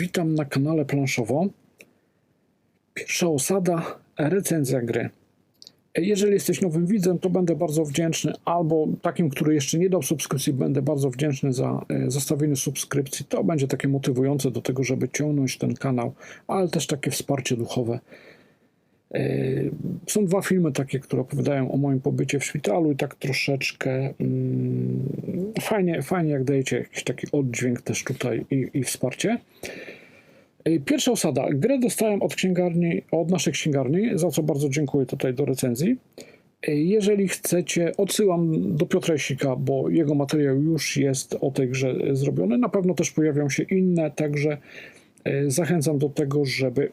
Witam na kanale Planszowo. Pierwsza osada, recenzja gry. Jeżeli jesteś nowym widzem, to będę bardzo wdzięczny, albo takim, który jeszcze nie dał subskrypcji, będę bardzo wdzięczny za e, zostawienie subskrypcji. To będzie takie motywujące do tego, żeby ciągnąć ten kanał, ale też takie wsparcie duchowe. E, Są dwa filmy takie, które opowiadają o moim pobycie w szpitalu i tak troszeczkę mm, fajnie, fajnie jak dajecie jakiś taki oddźwięk też tutaj i, i wsparcie. E, Pierwsza osada. Grę dostałem od księgarni, od naszej księgarni, za co bardzo dziękuję tutaj do recenzji. E, Jeżeli chcecie, odsyłam do Piotra Sika, bo jego materiał już jest o tej grze zrobiony. Na pewno też pojawią się inne, także zachęcam do tego, żeby,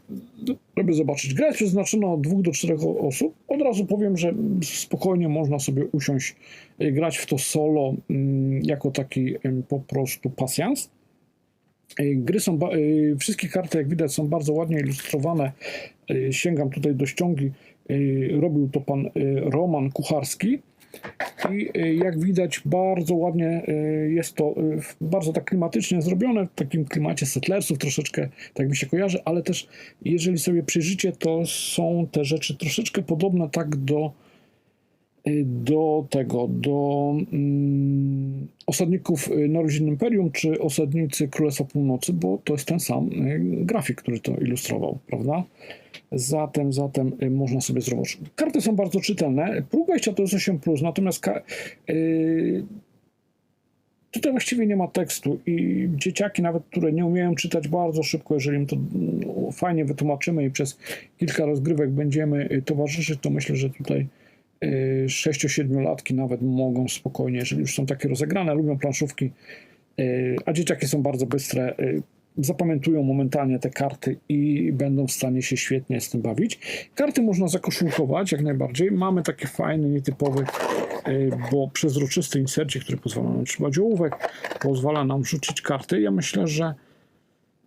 żeby zobaczyć. Gra jest przeznaczona od dwóch do czterech osób. Od razu powiem, że spokojnie można sobie usiąść, e, grać w to solo mm, jako taki po prostu pasjans. E, Gry są, e, wszystkie karty jak widać są bardzo ładnie ilustrowane. E, Sięgam tutaj do ściągi. E, Robił to pan e, Roman Kucharski. I e, jak widać bardzo ładnie e, jest to w- bardzo tak klimatycznie zrobione, w takim klimacie settlersów troszeczkę tak mi się kojarzy, ale też jeżeli sobie przyjrzycie, to są te rzeczy troszeczkę podobne tak do y, do tego, do mm, osadników y, na rodzinnym Imperium, czy osadnicy Królestwa Północy, bo to jest ten sam y, grafik, który to ilustrował, prawda? Zatem, zatem y, można sobie zrobić. Karty są bardzo czytelne. Próg wejścia to jest 8+, natomiast tutaj właściwie nie ma tekstu i dzieciaki nawet, które nie umieją czytać bardzo szybko, jeżeli im to mm, fajnie wytłumaczymy i przez kilka rozgrywek będziemy towarzyszyć, to myślę, że tutaj 6-7-latki nawet mogą spokojnie, jeżeli już są takie rozegrane, lubią planszówki, y, a dzieciaki są bardzo bystre, y, zapamiętują momentalnie te karty i będą w stanie się świetnie z tym bawić. Karty można zakoszulkować jak najbardziej. Mamy taki fajny, nietypowy, y, bo przezroczysty insercik, który pozwala nam trzymać ołówek, pozwala nam rzucić karty. Ja myślę, że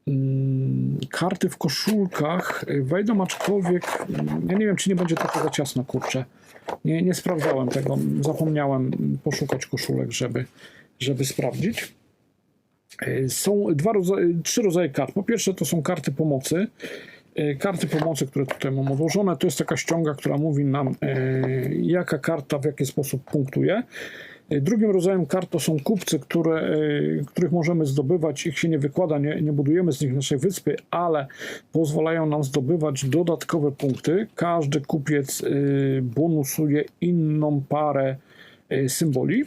mm, karty w koszulkach y, wejdą, aczkolwiek mm, ja nie wiem, czy nie będzie trochę za ciasno, kurczę. Nie, nie sprawdzałem tego, zapomniałem poszukać koszulek, żeby, żeby sprawdzić. Y, Są dwa rodzaje, trzy rodzaje kart. Po pierwsze to są karty pomocy. Y, Karty pomocy, które tutaj mam odłożone, to jest taka ściąga, która mówi nam, y, jaka karta w jaki sposób punktuje. Y, Drugim rodzajem kart to są kupcy, które, których możemy zdobywać. Ich się nie wykłada, nie, nie budujemy z nich naszej wyspy, ale pozwalają nam zdobywać dodatkowe punkty. Każdy kupiec bonusuje inną parę symboli.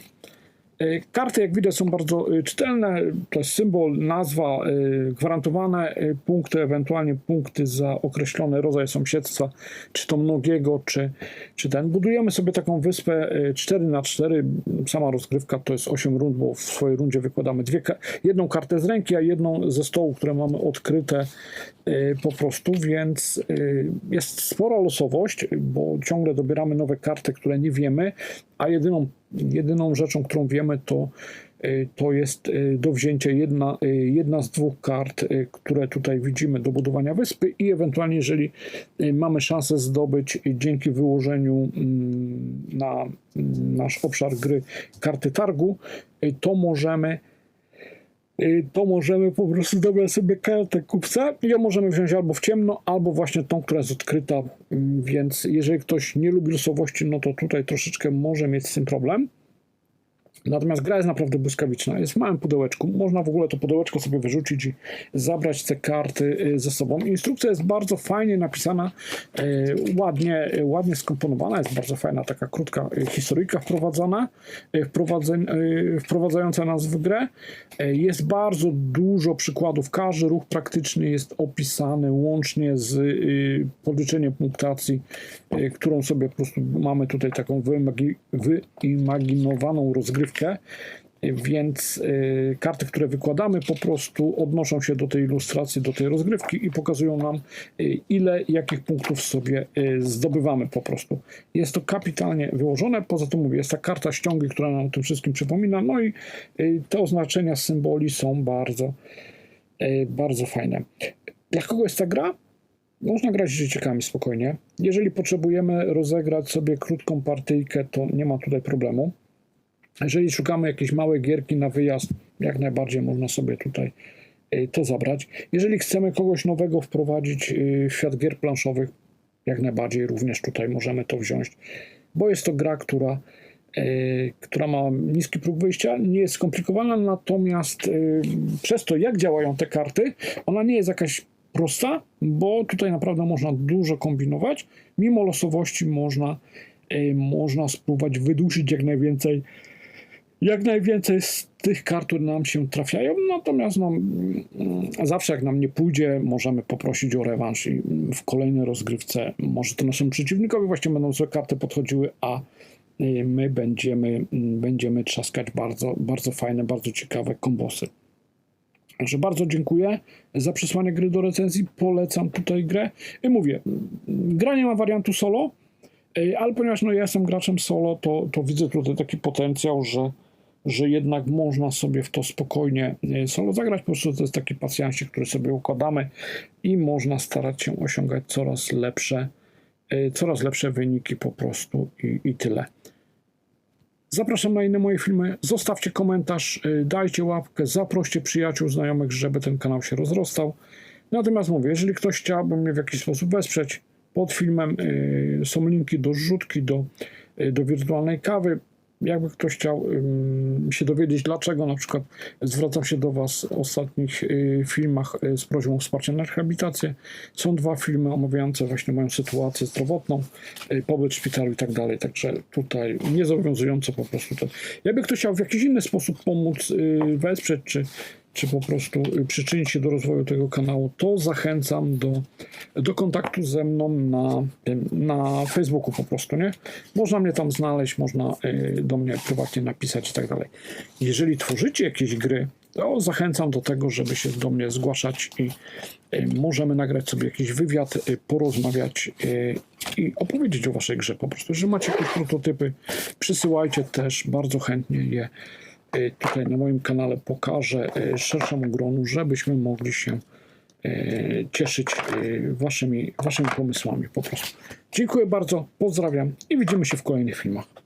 E, Karty, jak widać, są bardzo e, czytelne. To jest symbol, nazwa, e, gwarantowane punkty, ewentualnie punkty za określony rodzaj sąsiedztwa, czy to mnogiego, czy, czy ten. Budujemy sobie taką wyspę 4 na 4 Sama rozgrywka to jest 8 rund, bo w swojej rundzie wykładamy dwie, jedną kartę z ręki, a jedną ze stołu, które mamy odkryte po prostu, więc jest spora losowość, bo ciągle dobieramy nowe karty, które nie wiemy, a jedyną, jedyną rzeczą, którą wiemy, to, y, to jest y, do wzięcia jedna, y, jedna z dwóch kart, które tutaj widzimy do budowania wyspy i ewentualnie, jeżeli mamy szansę zdobyć dzięki wyłożeniu mm, na mm, nasz obszar gry karty targu, to możemy to możemy po prostu dobrać sobie kartę kupca i ją możemy wziąć albo w ciemno, albo właśnie tą, która jest odkryta. Mm, Więc jeżeli ktoś nie lubi losowości, no to tutaj troszeczkę może mieć z tym problem. Natomiast gra jest naprawdę błyskawiczna. Jest w małym pudełeczku. Można w ogóle to pudełeczko sobie wyrzucić i zabrać te karty y, ze sobą. Instrukcja jest bardzo fajnie napisana, y, ładnie, y, ładnie skomponowana. Jest bardzo fajna, taka krótka historyjka wprowadzana, wprowadzająca nas w grę. Jest bardzo dużo przykładów. Każdy ruch praktyczny jest opisany łącznie z podliczeniem punktacji, którą sobie po prostu mamy tutaj taką wyimagi- wyimaginowaną rozgrywkę. Więc y, karty, które wykładamy, po prostu odnoszą się do tej ilustracji, do tej rozgrywki i pokazują nam, y, ile jakich punktów sobie y, zdobywamy po prostu. Jest to kapitalnie wyłożone. Poza tym mówię, jest ta karta ściągi, która nam o tym wszystkim przypomina. No i te oznaczenia symboli są bardzo, bardzo fajne. Dla kogo jest ta gra? Można grać z dzieciakami spokojnie. Jeżeli potrzebujemy rozegrać sobie krótką partyjkę, to nie ma tutaj problemu. Jeżeli szukamy jakiejś małej gierki na wyjazd, jak najbardziej można sobie tutaj y, to zabrać. Jeżeli chcemy kogoś nowego wprowadzić y, w świat gier planszowych, jak najbardziej również tutaj możemy to wziąć, bo jest to gra, która, y, która ma niski próg wyjścia, nie jest skomplikowana, natomiast przez to, jak działają te karty, ona nie jest jakaś prosta, bo tutaj naprawdę można dużo kombinować. Mimo losowości można, można spróbować wydusić jak najwięcej jak najwięcej z tych kart, które nam się trafiają, natomiast no, mm, zawsze jak nam nie pójdzie, możemy poprosić o rewanż i w kolejnej rozgrywce może to naszemu przeciwnikowi właśnie będą złe karty podchodziły, a y, my będziemy, mm, będziemy trzaskać bardzo, bardzo fajne, bardzo ciekawe kombosy. Także bardzo dziękuję za przesłanie gry do recenzji. Polecam tutaj grę. I mówię, mm, gra nie ma wariantu solo, y, ale ponieważ no, ja jestem graczem solo, to, to widzę tutaj taki potencjał, że, że jednak można sobie w to spokojnie y, solo zagrać. Po prostu to jest taki pacjansik, który sobie układamy i można starać się osiągać coraz lepsze, y, coraz lepsze wyniki po prostu i, i tyle. Zapraszam na inne moje filmy. Zostawcie komentarz, y, dajcie łapkę, zaproście przyjaciół, znajomych, żeby ten kanał się rozrastał. Natomiast mówię, jeżeli ktoś chciałby mnie w jakiś sposób wesprzeć, pod filmem są linki do zrzutki, do, do wirtualnej kawy. Jakby ktoś chciał się dowiedzieć, dlaczego na przykład zwracam się do Was w ostatnich y, filmach y, z prośbą o wsparcie na rehabilitację. Są dwa filmy omawiające właśnie moją sytuację zdrowotną, y, pobyt w szpitalu i tak dalej. Także tutaj niezobowiązująco po prostu to. Jakby ktoś chciał w jakiś inny sposób pomóc, wesprzeć, czy, czy po prostu y, przyczynić się do rozwoju tego kanału, to zachęcam do, do kontaktu ze mną na, na Facebooku po prostu, nie? Można mnie tam znaleźć, można y, do mnie prywatnie napisać i tak dalej. Jeżeli tworzycie jakieś gry, to zachęcam do tego, żeby się do mnie zgłaszać i y, możemy nagrać sobie jakiś wywiad, porozmawiać i opowiedzieć o waszej grze po prostu. Jeżeli macie jakieś prototypy, przysyłajcie też, bardzo chętnie je tutaj na moim kanale pokażę y, szerszemu gronu, żebyśmy mogli się y, cieszyć y, waszymi, waszymi pomysłami po prostu. Dziękuję bardzo, pozdrawiam i widzimy się w kolejnych filmach.